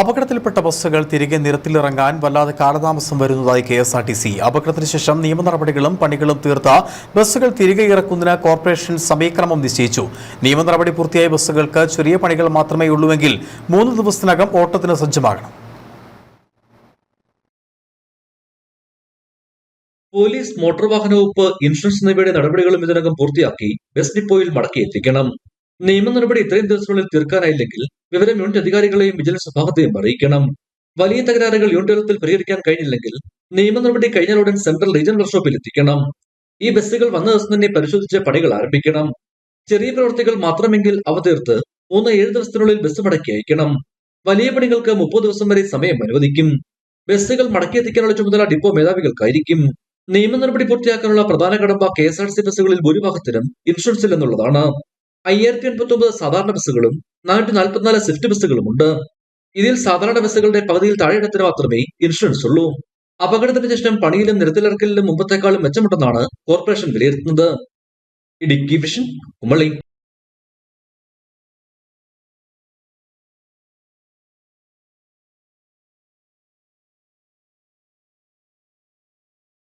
അപകടത്തിൽപ്പെട്ട ബസ്സുകൾ തിരികെ നിരത്തിലിറങ്ങാൻ വല്ലാതെ കാലതാമസം വരുന്നതായി K S R T C. അപകടത്തിന് ശേഷം നിയമ നടപടികളും പണികളും തീർത്ത ബസ്സുകൾ തിരികെ ഇറക്കുന്നതിന് കോർപ്പറേഷൻ സമയക്രമം നിശ്ചയിച്ചു. നിയമ നടപടി പൂർത്തിയായ ബസ്സുകൾക്ക് ചെറിയ പണികൾ മാത്രമേ ഉള്ളൂവെങ്കിൽ മൂന്ന് ദിവസത്തിനകം ഓട്ടത്തിന് സജ്ജമാകണം. പോലീസ് മോട്ടോർ വാഹന വകുപ്പ് ഇൻഷുറൻസ് എന്നിവയുടെ നടപടികളും ഇതിനകം പൂർത്തിയാക്കി ബസ് ഡിപ്പോയിൽ മടക്കി എത്തിക്കണം. നിയമ നടപടി ഇത്രയും ദിവസത്തിനുള്ളിൽ തീർക്കാനായില്ലെങ്കിൽ വിവരം യൂണിറ്റ് അധികാരികളെയും വിജിലൻസ് വിഭാഗത്തെയും അറിയിക്കണം. വലിയ തകരാറുകൾ യൂണിറ്റ് തലത്തിൽ പരിഹരിക്കാൻ കഴിഞ്ഞില്ലെങ്കിൽ നിയമ നടപടി കഴിഞ്ഞാലുടൻ സെൻട്രൽ റീജിയണൽ വർക്ക്ഷോപ്പിൽ എത്തിക്കണം. ഈ ബസ്സുകൾ വന്ന ദിവസം തന്നെ പരിശോധിച്ച് പണികൾ ആരംഭിക്കണം. ചെറിയ പ്രവൃത്തികൾ മാത്രമെങ്കിൽ അവ തീർത്ത് മൂന്ന് ഏഴ് ദിവസത്തിനുള്ളിൽ ബസ് മടക്കി അയക്കണം. വലിയ പണികൾക്ക് മുപ്പത് ദിവസം വരെ സമയം അനുവദിക്കും. ബസ്സുകൾ മടക്കി എത്തിക്കാനുള്ള ചുമതല ഡിപ്പോ മേധാവികൾക്കായിരിക്കും. നിയമ നടപടി പൂർത്തിയാക്കാനുള്ള പ്രധാന കടമ്പ കെ എസ് ആർ സി ബസ്സുകളിൽ ഭൂരിഭാഗത്തിനും ഇൻഷുറൻസ് ഇല്ലെന്നുള്ളതാണ്. അയ്യായിരത്തി എൺപത്തി ഒമ്പത് സാധാരണ ബസ്സുകളും നാനൂറ്റി നാൽപ്പത്തിനാല് സ്വിഫ്റ്റ് ബസ്സുകളും ഉണ്ട്. ഇതിൽ സാധാരണ ബസ്സുകളുടെ പകുതിയിൽ താഴെയിടത്തിന് മാത്രമേ ഇൻഷുറൻസ് ഉള്ളൂ. അപകടത്തിന് ശേഷം പണിയിലും നിരത്തിലിറക്കലിലും മുമ്പത്തെക്കാളും മെച്ചമുണ്ടെന്നാണ് കോർപ്പറേഷൻ വിലയിരുത്തുന്നത്. ഇടുക്കി വിഷൻ കുമളി.